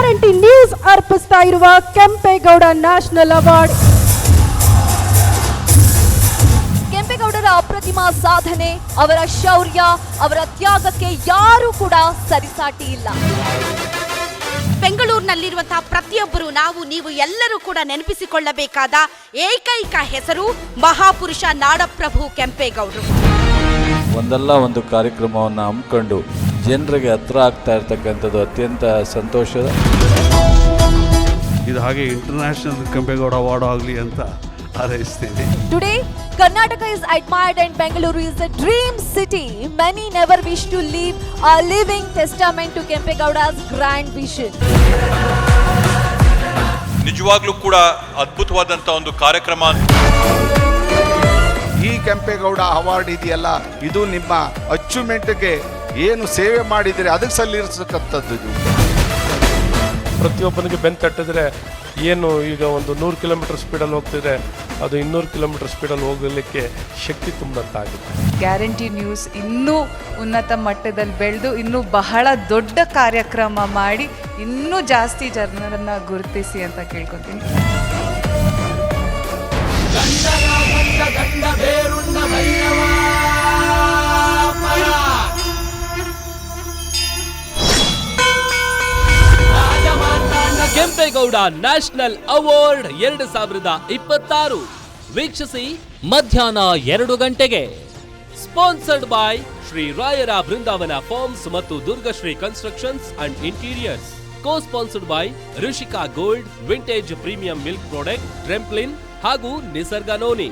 Guarantee news ಅರ್ಪಿಸ್ತಾ ಇರುವ Kempegowda national award. ಕೆಂಪೇಗೌಡರ ಅಪ್ರತಿಮ ಸಾಧನೆ ಅವರ ಶೌರ್ಯ ಅವರ ತ್ಯಾಗಕ್ಕೆ ಯಾರೂ ಕೂಡ ಸರಿಸಾಟಿ ಇಲ್ಲ. ಬೆಂಗಳೂರಿನಲ್ಲಿರುವಂತಹ ಪ್ರತಿಯೊಬ್ಬರು ನಾವು ನೀವು ಎಲ್ಲರೂ ಕೂಡ ನೆನಪಿಸಿಕೊಳ್ಳಬೇಕಾದ ಏಕೈಕ ಹೆಸರು ಮಹಾಪುರುಷ ನಾಡಪ್ರಭು ಕೆಂಪೇಗೌಡರು. ಒಂದಲ್ಲ ಒಂದು ಕಾರ್ಯಕ್ರಮವನ್ನು ಹಮ್ಮಿಕೊಂಡು ಜನರಿಗೆ ಹತ್ರ ಆಗ್ತಾ ಇರ್ತಕ್ಕಂಥದ್ದು ಅತ್ಯಂತ ಸಂತೋಷದ ಇದು ಹಾಗೆ ಇಂಟರ್ನ್ಯಾಷನಲ್ ಕೆಂಪೇಗೌಡ ಅವಾರ್ಡ್ ಆಗಲಿ ಅಂತ ಹಾರೈಸ್ತೀನಿ. Today Karnataka is admired and Bengaluru is a dream city Many never wish to leave a living testament to Kempegowda's grand vision. ನಿಜವಾಗ್ಲೂ ಕೂಡ ಅದ್ಭುತವಾದಂಥ ಒಂದು ಕಾರ್ಯಕ್ರಮ. ಈ ಕೆಂಪೇಗೌಡ ಅವಾರ್ಡ್ ಇದೆಯಲ್ಲ ಇದು ನಿಮ್ಮ ಅಚೀವ್ಮೆಂಟ್ಗೆ ಏನು ಸೇವೆ ಮಾಡಿದರೆ ಅದಕ್ಕೆ ಸಲ್ಲಿರ್ತಕ್ಕಂಥದ್ದು ಇದು. ಪ್ರತಿಯೊಬ್ಬನಿಗೆ ಬೆನ್ ತಟ್ಟಿದ್ರೆ ಏನು ಈಗ ಒಂದು ನೂರು ಕಿಲೋಮೀಟರ್ ಸ್ಪೀಡಲ್ಲಿ ಹೋಗ್ತಿದ್ರೆ ಅದು ಇನ್ನೂರು ಕಿಲೋಮೀಟರ್ ಸ್ಪೀಡಲ್ಲಿ ಹೋಗಲಿಕ್ಕೆ ಶಕ್ತಿ ತುಂಬಿದಂತಾಗುತ್ತೆ ಗ್ಯಾರಂಟಿ ನ್ಯೂಸ್ ಇನ್ನೂ ಉನ್ನತ ಮಟ್ಟದಲ್ಲಿ ಬೆಳೆದು ಇನ್ನೂ ಬಹಳ ದೊಡ್ಡ ಕಾರ್ಯಕ್ರಮ ಮಾಡಿ ಇನ್ನೂ ಜಾಸ್ತಿ ಜನರನ್ನು ಗುರುತಿಸಿ ಅಂತ ಕೇಳ್ಕೊತೀನಿ. ಕೆಂಪೇಗೌಡ ನ್ಯಾಷನಲ್ ಅವಾರ್ಡ್ ಎರಡು ಸಾವಿರದ ಇಪ್ಪತ್ತಾರು. ವೀಕ್ಷಿಸಿ ಮಧ್ಯಾಹ್ನ ಎರಡು ಗಂಟೆಗೆ. ಸ್ಪಾನ್ಸರ್ಡ್ ಬೈ ಶ್ರೀ ರಾಯರ ಬೃಂದಾವನ ಫಾರ್ಮ್ಸ್ ಮತ್ತು Durgashree constructions and interiors. Co sponsored by Rishika gold, vintage premium milk product, trampoline ಹಾಗೂ ನಿಸರ್ಗ ನೋನಿ.